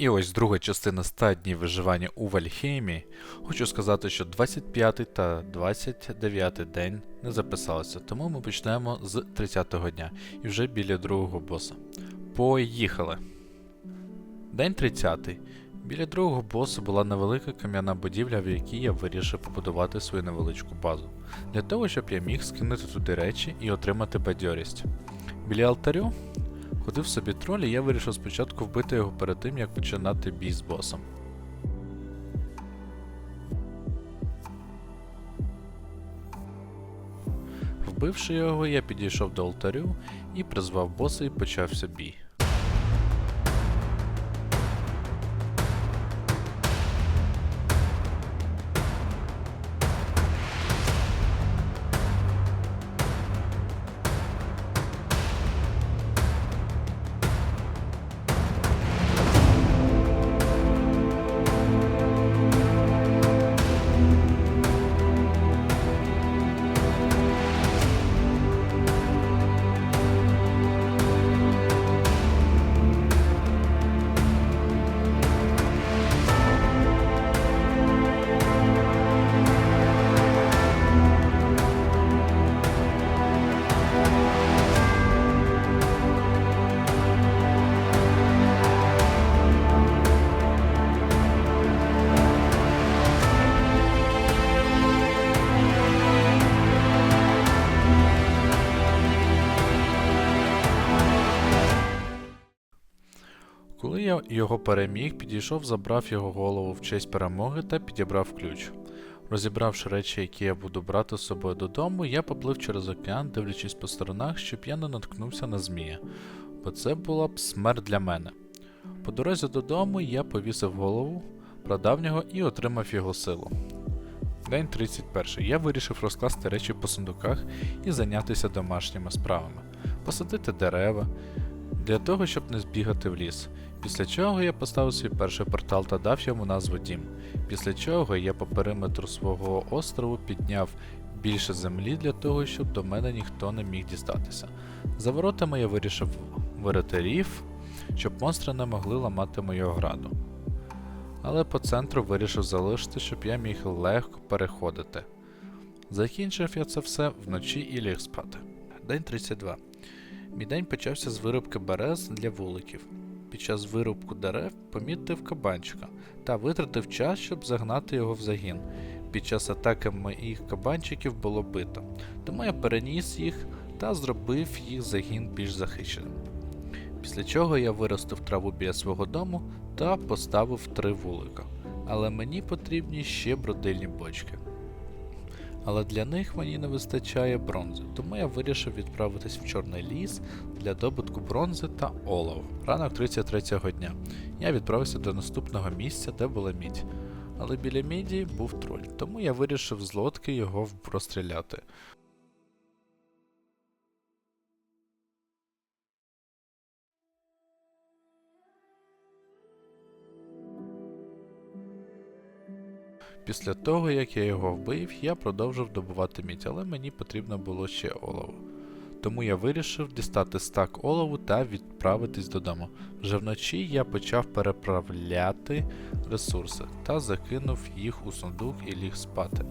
І ось друга частина 100 днів виживання у Вальхеймі. Хочу сказати, що 25 та 29 день не записалися, тому ми почнемо з 30-го дня і вже біля другого боса. Поїхали! День 30. Біля другого босу була невелика кам'яна будівля, в якій я вирішив побудувати свою невеличку базу, для того, щоб я міг скинути туди речі і отримати бадьорість. Біля алтарю ходив собі тролі, я вирішив спочатку вбити його перед тим, як починати бій з босом. Вбивши його, я підійшов до алтарю і призвав боса і почався бій. Я його переміг, підійшов, забрав його голову в честь перемоги та підібрав ключ. Розібравши речі, які я буду брати з собою додому, я поплив через океан, дивлячись по сторонах, щоб я не наткнувся на змія, бо це була б смерть для мене. По дорозі додому я повісив голову, продав нього і отримав його силу. День 31. Я вирішив розкласти речі по сундуках і зайнятися домашніми справами, посадити дерева для того, щоб не збігати в ліс. Після чого я поставив свій перший портал та дав йому назву Дім. Після чого я по периметру свого острову підняв більше землі для того, щоб до мене ніхто не міг дістатися. За воротами я вирішив вирити рів, щоб монстри не могли ламати мою ограду. Але по центру вирішив залишити, щоб я міг легко переходити. Закінчив я це все вночі і ліг спати. День 32. Мій день почався з вирубки берез для вуликів. Під час вирубку дерев помітив кабанчика та витратив час, щоб загнати його в загін. Під час атаки моїх кабанчиків було бито, тому я переніс їх та зробив їх загін більш захищеним. Після чого я виростив траву біля свого дому та поставив три вулика. Але мені потрібні ще бродильні бочки. Але для них мені не вистачає бронзи, тому я вирішив відправитись в Чорний ліс для добутку бронзи та олова. Ранок 33-го дня. Я відправився до наступного місця, де була мідь. Але біля міді був троль, тому я вирішив з лодки його розстріляти. Після того, як я його вбив, я продовжив добувати мідь, але мені потрібно було ще олово. Тому я вирішив дістати стак олову та відправитись додому. Вже вночі я почав переправляти ресурси та закинув їх у сундук і ліг спати.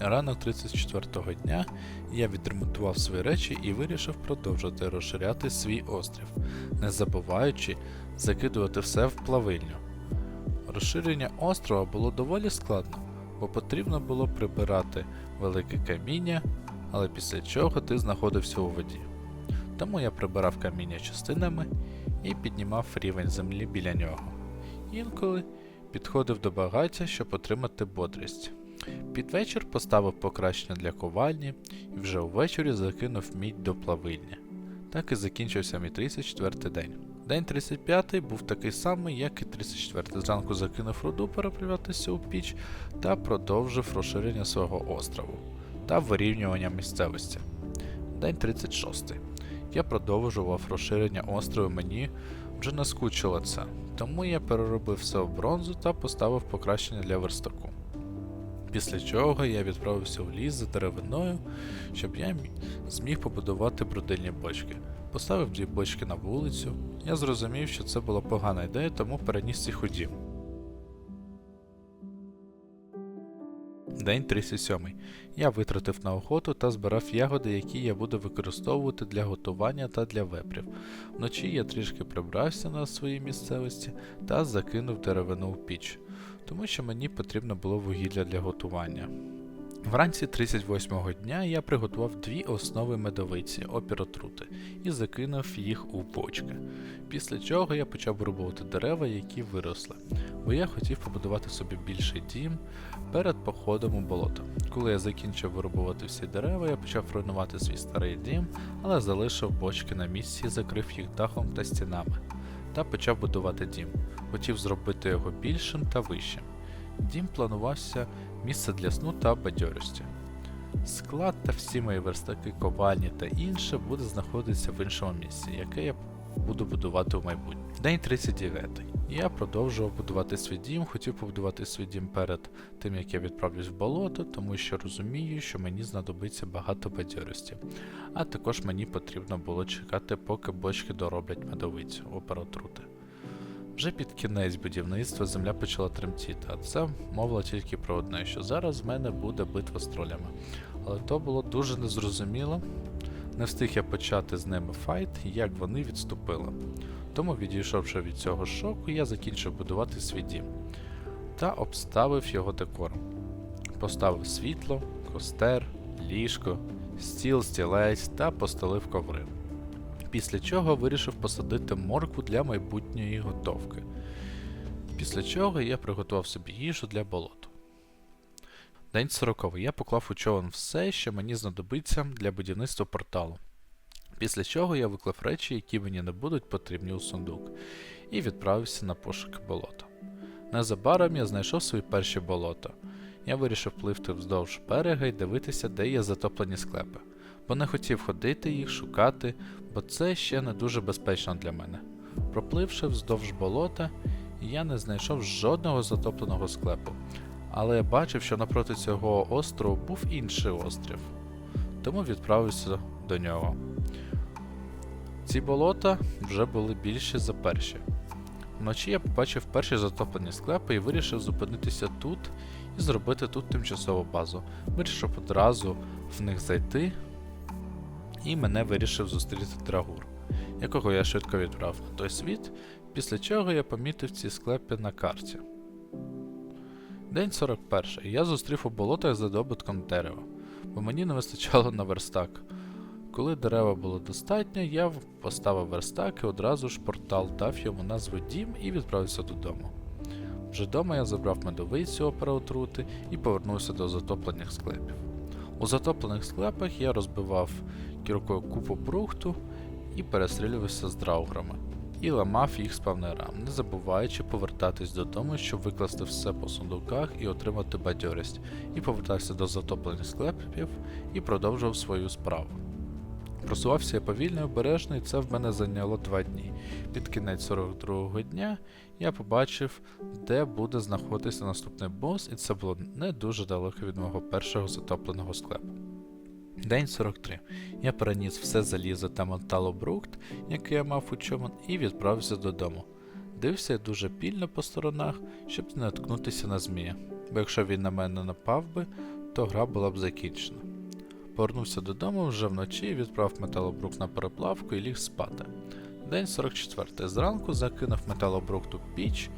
Ранок 34-го дня я відремонтував свої речі і вирішив продовжити розширяти свій острів, не забуваючи закидувати все в плавильню. Розширення острова було доволі складно, бо потрібно було прибирати велике каміння, але після чого ти знаходився у воді. Тому я прибирав каміння частинами і піднімав рівень землі біля нього. Інколи підходив до багаття, щоб отримати бодрість. Під вечір поставив покращення для ковальні і вже увечері закинув мідь до плавильні. Так і закінчився мій 34 день. День 35 був такий самий, як і 34. Зранку закинув руду переплюватися у піч та продовжив розширення свого острову та вирівнювання місцевості. День 36. Я продовжував розширення острову, мені вже наскучило це, тому я переробив все в бронзу та поставив покращення для верстаку. Після чого я відправився в ліс за деревиною, щоб я зміг побудувати брудильні бочки. Поставив дві бочки на вулицю. Я зрозумів, що це була погана ідея, тому переніс їх у дім. День 37. Я витратив на охоту та збирав ягоди, які я буду використовувати для готування та для вепрів. Вночі я трішки прибрався на своїй місцевості та закинув деревину в піч, тому що мені потрібно було вугілля для готування. Вранці 38-го дня я приготував дві основи медовиці опір отрути і закинув їх у бочки. Після чого я почав вирубувати дерева, які виросли, бо я хотів побудувати собі більший дім перед походом у болото. Коли я закінчив вирубувати всі дерева, я почав руйнувати свій старий дім, але залишив бочки на місці, закрив їх дахом та стінами, та почав будувати дім. Хотів зробити його більшим та вищим. Дім планувався місце для сну та бадьорості. Склад та всі мої верстаки, ковальні та інше буде знаходитися в іншому місці, яке я буду будувати в майбутньому. День 39. Я продовжував будувати свій дім, хотів побудувати свій дім перед тим, як я відправлюсь в болото, тому що розумію, що мені знадобиться багато бадьорості. А також мені потрібно було чекати, поки бочки дороблять медовицю оператрути. Вже під кінець будівництва земля почала тремтіти, а це мовило тільки про одне, що зараз в мене буде битва з тролями. Але то було дуже незрозуміло. Не встиг я почати з ними файт, як вони відступили. Тому, відійшовши від цього шоку, я закінчив будувати свій дім та обставив його декором. Поставив світло, костер, ліжко, стіл, стілець та постелив коври. Після чого вирішив посадити моркву для майбутньої готовки. Після чого я приготував собі їжу для болоту. День 40. Я поклав у човен все, що мені знадобиться для будівництва порталу. Після чого я виклав речі, які мені не будуть потрібні у сундук, і відправився на пошуки болота. Незабаром я знайшов свої перші болота. Я вирішив пливти вздовж берега і дивитися, де є затоплені склепи, бо не хотів ходити їх, шукати, бо це ще не дуже безпечно для мене. Пропливши вздовж болота, я не знайшов жодного затопленого склепу, але я бачив, що напроти цього острову був інший острів, тому відправився до нього. Ці болота вже були більші за перші. Вночі я побачив перші затоплені склепи і вирішив зупинитися тут і зробити тут тимчасову базу. Вирішив одразу в них зайти, і мене вирішив зустріти Драгур, якого я швидко відправив на той світ, після чого я помітив ці склепи на карті. День 41. Я зустрів у болотах за добутком дерева, бо мені не вистачало на верстак. Коли дерева було достатньо, я поставив верстак і одразу ж портал дав йому назву Дім і відправився додому. Вже вдома я забрав медовицю опера отрути і повернувся до затоплених склепів. У затоплених склепах я розбивав кіркою купу брухту і перестрілювався з драуграми, і ламав їх спавнерам, не забуваючи повертатись додому, щоб викласти все по сундуках і отримати бадьорість, і повертався до затоплених склепів і продовжував свою справу. Просувався я повільно і обережно, і це в мене зайняло два дні. Під кінець 42-го дня я побачив, де буде знаходитися наступний бос, і це було не дуже далеко від мого першого затопленого склепу. День 43. Я переніс все залізо та металобрухт, який я мав у човен, і відправився додому. Дивився я дуже пільно по сторонах, щоб не наткнутися на змія, бо якщо він на мене напав би, то гра була б закінчена. Повернувся додому вже вночі і відправив металобрухт на переплавку і ліг спати. День 44. Зранку закинув металобрухт у піч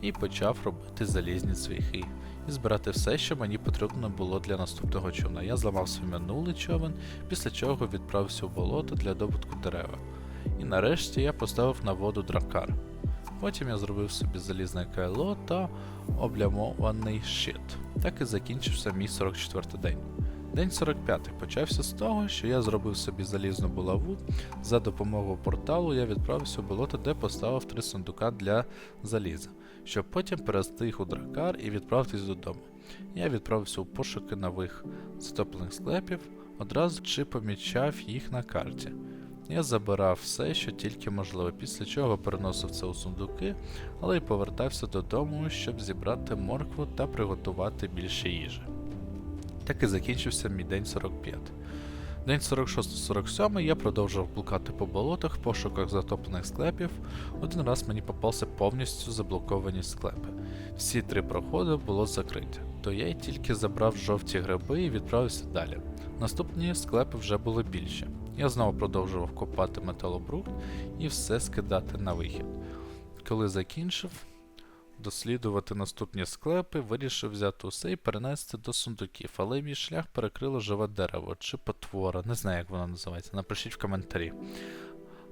і почав робити залізні цвіхи і збирати все, що мені потрібно було для наступного човна. Я зламав свій минулий човен, після чого відправився в болото для добутку дерева. І нарешті я поставив на воду дракар. Потім я зробив собі залізне кайло та облямований щит. Так і закінчився мій 44 день. День 45 почався з того, що я зробив собі залізну булаву. За допомогою порталу я відправився в болото, де поставив три сундука для заліза, щоб потім перевести їх у дракар і відправитись додому. Я відправився у пошуки нових затоплених склепів, одразу чи помічав їх на карті. Я забирав все, що тільки можливо, після чого переносив це у сундуки, але й повертався додому, щоб зібрати моркву та приготувати більше їжі. Так і закінчився мій день 45. День 46-47 я продовжував блукати по болотах в пошуках затоплених склепів. Один раз мені попався повністю заблоковані склепи. Всі три проходи було закриті, то я й тільки забрав жовті гриби і відправився далі. Наступні склепи вже були більші. Я знову продовжував копати металобрухт і все скидати на вихід. Коли закінчив дослідувати наступні склепи, вирішив взяти усе і перенести до сундуків, але мій шлях перекрило живе дерево чи потвора, не знаю, як воно називається, напишіть в коментарі.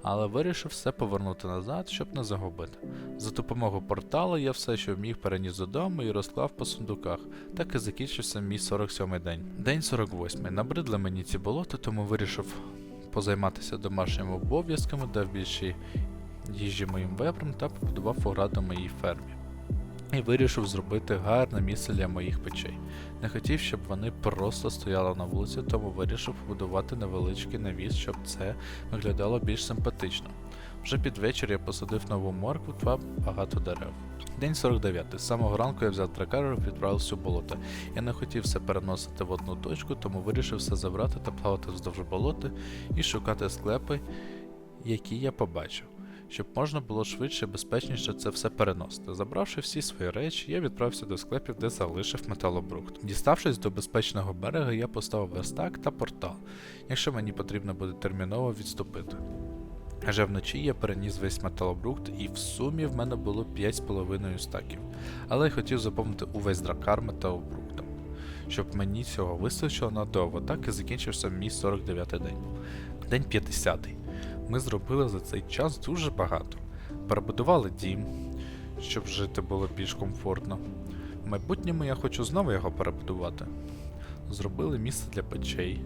Але вирішив все повернути назад, щоб не загубити. За допомогою портала я все, що міг, переніс додому і розклав по сундуках. Так і закінчився мій 47-й день. День 48-й. Набридли мені ці болота, тому вирішив позайматися домашніми обов'язками, дав більше їжі моїм вебрам та побудував ограду моїй фермі. І вирішив зробити гарне місце для моїх печей. Не хотів, щоб вони просто стояли на вулиці, тому вирішив побудувати невеличкий навіс, щоб це виглядало більш симпатично. Вже під вечір я посадив нову моркву та багато дерев. День 49. З самого ранку я взяв тракар і відправився у болото. Я не хотів все переносити в одну точку, тому вирішив все забрати та плавати вздовж болота і шукати склепи, які я побачив щоб можна було швидше і безпечніше це все переносити. Забравши всі свої речі, я відправився до склепів, де залишив металобрухт. Діставшись до безпечного берега, я поставив верстак та портал, якщо мені потрібно буде терміново відступити. Вже вночі я переніс весь металобрухт, і в сумі в мене було 5,5 стаків, але я хотів заповнити увесь дракар металобрухтом, щоб мені цього вистачило надовго, так і закінчився мій 49-й день. День 50-й. Ми зробили за цей час дуже багато. Перебудували дім, щоб жити було більш комфортно. В майбутньому я хочу знову його перебудувати. Зробили місце для печей.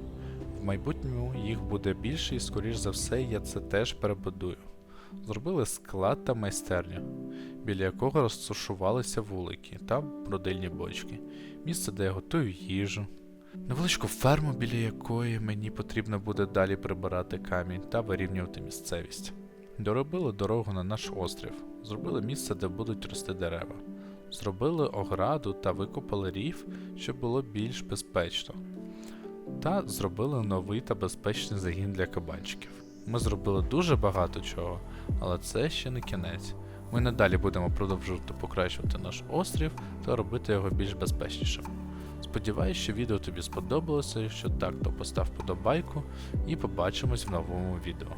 В майбутньому їх буде більше і, скоріш за все, я це теж перебудую. Зробили склад та майстерню, біля якого розташувалися вулики та бродильні бочки, місце, де я готую їжу. Невеличку ферму, біля якої мені потрібно буде далі прибирати камінь та вирівнювати місцевість. Доробили дорогу на наш острів, зробили місце, де будуть рости дерева. Зробили ограду та викопали рів, щоб було більш безпечно. Та зробили новий та безпечний загін для кабанчиків. Ми зробили дуже багато чого, але це ще не кінець. Ми надалі будемо продовжувати покращувати наш острів та робити його більш безпечнішим. Сподіваюсь, що відео тобі сподобалося. Якщо так, то постав подобайку і побачимось в новому відео.